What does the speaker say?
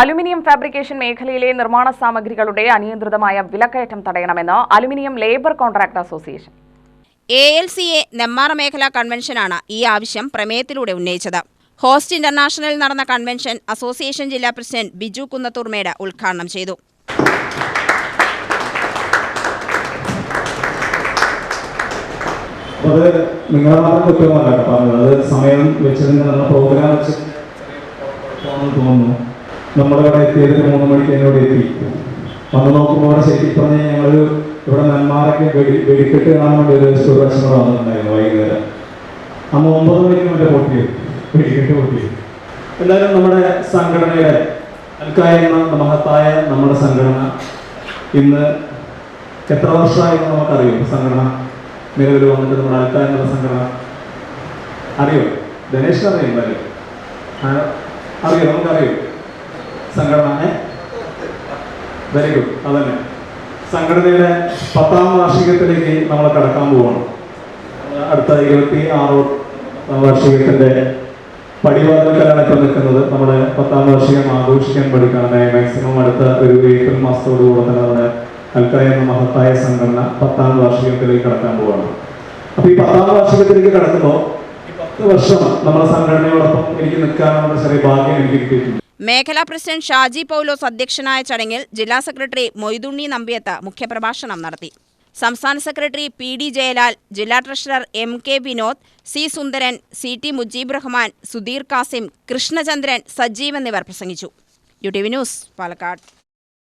Aluminium fabrication മേഖലയിലെ നിർമ്മാണ സാമഗ്രികളുടെ അനിയന്ത്രിതമായ വിലക്കയറ്റം തടയണമെന്ന് aluminium labour contract association. A L C A Nemmara മേഖലാ കൺവെൻഷനാണ് ഈ ആവശ്യം പ്രമേയത്തിലൂടെ ഉന്നയിച്ചത്. ഹോസ്റ്റ് ഇന്റർനാഷണലിൽ നടന്ന കൺവെൻഷൻ അസോസിയേഷൻ ജില്ലാ പ്രസിഡന്റ് ബിജു കുന്നത്തൂർമേട് ഉദ്ഘാടനം ചെയ്തു. അപ്പോൾ അത് നിങ്ങളെ മാത്രം കുറ്റമല്ല പറഞ്ഞത് സമയം പ്രോഗ്രാം വെച്ച്. തോന്നുന്നു നമ്മുടെ ഇവിടെ എത്തിയത് മൂന്ന് മണിക്ക് എന്നോട് എത്തി. വന്ന് നോക്കുമ്പോൾ അവിടെ ശരിക്കും പറഞ്ഞാൽ ഞങ്ങൾ ഇവിടെ നന്മാരൊക്കെ വെടി വെടിക്കെട്ട് കാണാൻ വേണ്ടി ഒരു സുരക്ഷ വന്നിട്ടുണ്ടായിരുന്നു വൈകുന്നേരം. അന്ന് ഒമ്പത് മണിക്ക് മറ്റേ പൊട്ടി. വെടിക്കെട്ട് പൊട്ടി. എന്തായാലും നമ്മുടെ സംഘടനയുടെ അൽക്കായ മഹത്തായ നമ്മുടെ സംഘടന ഇന്ന് എത്ര വർഷമായെന്ന് നമുക്കറിയും. സംഘടന നിലവിൽ വന്നിട്ട് നമ്മുടെ അൽക്കായ എന്നുള്ള സംഘടന. അറിയോ? ദിനേശ് അറിയും അറിയോ? നമുക്കറിയോ? സംഘടന വെരി ഗുഡ് അതന്നെ. സംഘടനയുടെ പത്താം വാർഷികത്തിലേക്ക് നമ്മൾ കടക്കാൻ പോവാണ്. അടുത്ത ഇരുപത്തി ആറ് വാർഷികത്തിന്റെ പടിവാതിൽക്കലാണ് ഇപ്പോൾ നിൽക്കുന്നത് നമ്മുടെ പത്താം വാർഷികം ആഘോഷിക്കാൻ പഠിക്കാണ് മാക്സിമം അടുത്ത ഒരു ഏപ്രിൽ മാസത്തോടു കൂടെ തന്നെ നമ്മുടെ അൽക്കായ എന്ന മഹത്തായ സംഘടന പത്താം വാർഷികത്തിലേക്ക് കടക്കാൻ പോവാണ്. അപ്പൊ ഈ പത്താം വാർഷികത്തിലേക്ക് കടക്കുമ്പോൾ പത്ത് വർഷം നമ്മുടെ സംഘടനയോടൊപ്പം എനിക്ക് നിൽക്കാനുള്ള ചെറിയ ഭാഗ്യം എനിക്ക് കിട്ടിയിട്ടുണ്ട്. മേഖലാ പ്രസിഡന്റ് ഷാജി പൗലോസ് അധ്യക്ഷനായ ചടങ്ങിൽ ജില്ലാ സെക്രട്ടറി മൊയ്തുണ്ണി നമ്പിയത്ത് മുഖ്യപ്രഭാഷണം നടത്തി. സംസ്ഥാന സെക്രട്ടറി പി ഡി ജയലാൽ ജില്ലാ treasurer M K Vinod C Sundaran C T Mujeeb Rahman Sudheer Kasim Krishnachandran Sajeev എന്നിവർ പ്രസംഗിച്ചു. U T V news Palakkad.